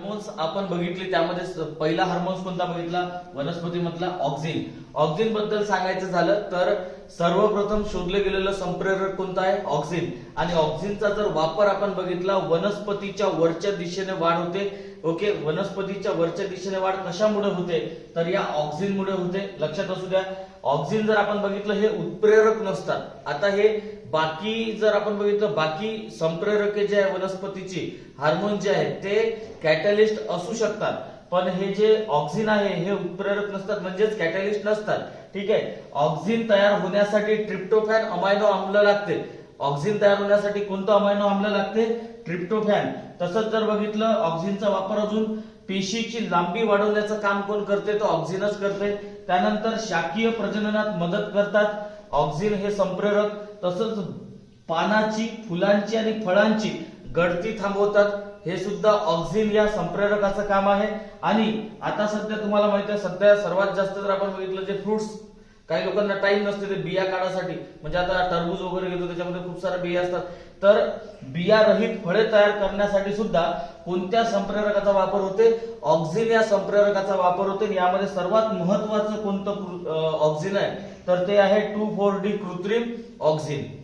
Hormones आपण बघितले त्यामध्ये पहिला हार्मोन्स कोणता बघितला? वनस्पतीमधला ऑक्झिन ऑक्झिनबद्दल सांगायचं झालं तर सर्वप्रथम शोधलं गेलेलं संप्रेरक कोणता आहे? ऑक्झिन आणि ऑक्झिनचा जर वापर आपण बघितला वनस्पतीच्या वरच्या दिशेने वाढ होते ओके वनस्पतीच्या वरच्या दिशेने वाढ कशामुळे होते? तर या ऑक्झिनमुळे होते. लक्षात असू द्या. ऑक्झिन जर आपण बघितलं हे उत्प्रेरक नसतात. आता हे बाकी जर आपण बघितलं बाकी संप्रेरके जे आहे वनस्पतीची हार्मोन जे आहेत ते कॅटलिस्ट असू शकतात. पण हे जे ऑक्झिन आहे हे उत्प्रेरक नसतात. म्हणजेच कॅटलिस्ट नसतात. ठीक आहे? ऑक्झिन तयार होण्यासाठी ट्रिप्टोफॅन अमायनो आम्ल लागते. ऑक्झिन तयार होण्यासाठी कोणतं अमायनो आम्ल लागते? ट्रिप्टोफॅन. तसंच जर बघितलं ऑक्झिनचा वापर अजून पेशीची लांबी वाढवण्याचं काम कोण करते? तर ऑक्झिनच करते. त्यानंतर शाकीय प्रजननात मदत करतात. ऑक्झिन हे संप्रेरक. तसंच पानाची फुलांची आणि फळांची गळती थांबवतात. हे सुद्धा ऑक्झिन या संप्रेरकाचं काम आहे. आणि आता सध्या तुम्हाला माहिती आहे सध्या सर्वात जास्त जर आपण बघितलं जे फ्रुट्स काही लोकांना टाइम नसते ते बिया काढासाठी. म्हणजे आता टरबूज वगैरे घेतो त्याच्यामध्ये खूप साऱ्या बिया असतात. तर बिया रहित फळे तयार करण्यासाठी सुद्धा कोणत्या संप्रेरकाचा वापर होते? ऑक्झिन या संप्रेरकाचा वापर होते. आणि यामध्ये सर्वात महत्वाचं कोणतं कृ- ऑक्झिन आहे? तर ते आहे टू फोर डी कृत्रिम ऑक्झिन